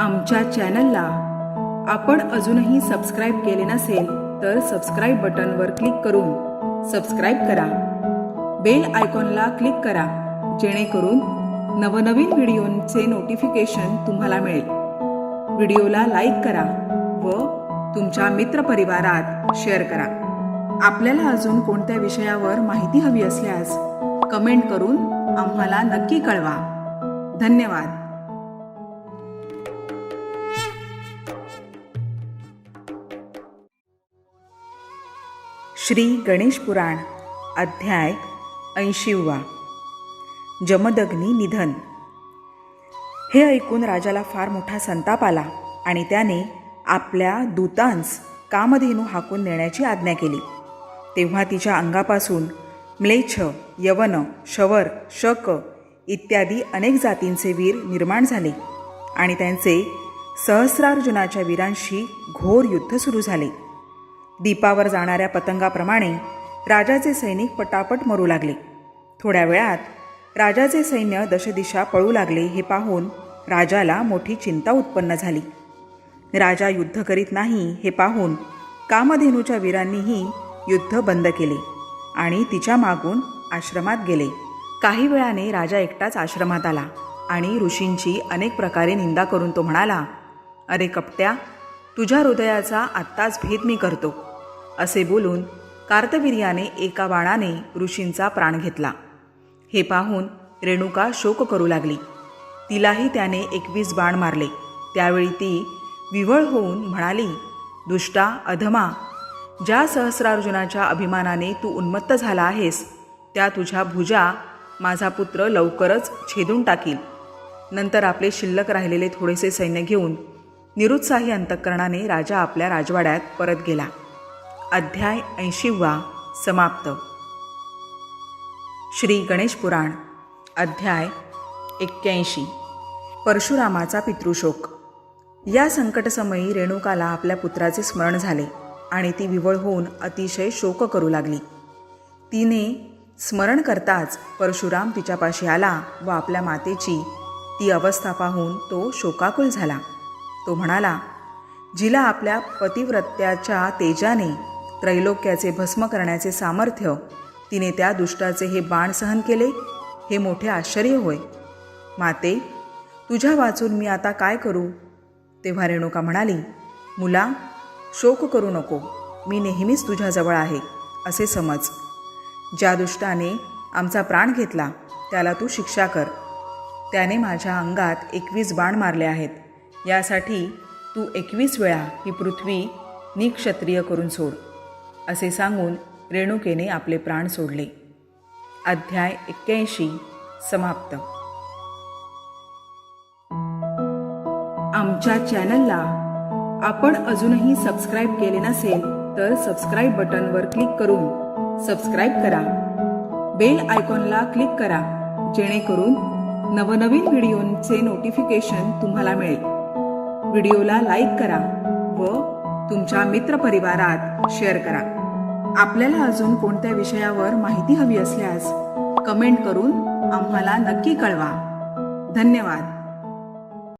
आमच्या चॅनलला आपण अजूनही सबस्क्राईब केले नसेल तर सबस्क्राईब बटनवर क्लिक करून सबस्क्राईब करा. बेल आयकॉनला क्लिक करा जेणेकरून नवनवीन व्हिडिओंचे नोटिफिकेशन तुम्हाला मिळेल. व्हिडिओला लाईक करा व तुमच्या मित्रपरिवारात शेअर करा. आपल्याला अजून कोणत्या विषयावर माहिती हवी असल्यास कमेंट करून आम्हाला नक्की कळवा. धन्यवाद. श्री गणेश पुराण अध्याय ऐंशीवा. जमदग्नी निधन. हे ऐकून राजाला फार मोठा संताप आला आणि त्याने आपल्या दूतांस कामधेनू हाकून नेण्याची आज्ञा केली. तेव्हा तिच्या अंगापासून म्लेच्छ यवन शवर शक इत्यादी अनेक जातींचे वीर निर्माण झाले आणि त्यांचे सहस्रार्जुनाच्या वीरांशी घोर युद्ध सुरू झाले. दीपावर जाणाऱ्या पतंगाप्रमाणे राजाचे सैनिक पटापट मरू लागले. थोड्या वेळात राजाचे सैन्य दशदिशा पळू लागले हे पाहून राजाला मोठी चिंता उत्पन्न झाली. राजा युद्ध करीत नाही हे पाहून कामधेनूच्या वीरांनीही युद्ध बंद केले आणि तिच्या मागून आश्रमात गेले. काही वेळाने राजा एकटाच आश्रमात आला आणि ऋषींची अनेक प्रकारे निंदा करून तो म्हणाला अरे कपट्या तुझ्या हृदयाचा आत्ताच भेद मी करतो असे बोलून कार्तवीर्याने एका बाणाने ऋषींचा प्राण घेतला. हे पाहून रेणुका शोक करू लागली. तिलाही त्याने एकवीस बाण मारले. त्यावेळी ती विवळ होऊन म्हणाली दुष्टा अधमा ज्या सहस्रार्जुनाच्या अभिमानाने तू उन्मत्त झाला आहेस त्या तुझ्या भुजा माझा पुत्र लवकरच छेदून टाकील. नंतर आपले शिल्लक राहिलेले थोडेसे सैन्य घेऊन निरुत्साही अंतःकरणाने राजा आपल्या राजवाड्यात परत गेला. अध्याय ऐंशीवा समाप्त. श्री गणेश पुराण अध्याय एक्क्याऐंशी. परशुरामाचा पितृशोक. या संकटसमयी रेणुकाला आपल्या पुत्राचे स्मरण झाले आणि ती विवळ होऊन अतिशय शोक करू लागली. तिने स्मरण करताच परशुराम तिच्यापाशी आला व आपल्या मातेची ती अवस्था पाहून तो शोकाकुल झाला. तो म्हणाला जिला आपल्या पतिव्रत्याच्या तेजाने त्रैलोक्याचे भस्म करण्याचे सामर्थ्य तिने त्या दुष्टाचे हे बाण सहन केले? हे मोठे आश्चर्य होय. माते तुझ्या वाचून मी आता काय करू? तेव्हा रेणुका म्हणाली मुला शोक करू नको. मी नेहमीच तुझ्याजवळ आहे असे समज. ज्या दुष्टाने आमचा प्राण घेतला त्याला तू शिक्षा कर. त्याने माझ्या अंगात एकवीस बाण मारले आहेत. यासाठी तू एकवीस वेळा ही पृथ्वी निक्षत्रिय करून सोड असे सांगून रेणुकेने आपले प्राण सोडले. अध्याय एक्क्याऐंशी समाप्त. आमच्या चॅनलला आपण अजूनही सबस्क्राईब केले नसेल तर सबस्क्राईब बटनवर क्लिक करून सबस्क्राईब करा. बेल आयकॉनला क्लिक करा जेणेकरून नवनवीन व्हिडिओंचे नोटिफिकेशन तुम्हाला मिळेल. व्हिडिओला लाईक करा व तुमच्या मित्रपरिवारात शेअर करा. आपल्याला अजून कोणत्या विषयावर माहिती हवी असल्यास कमेंट करून आम्हाला नक्की कळवा. धन्यवाद.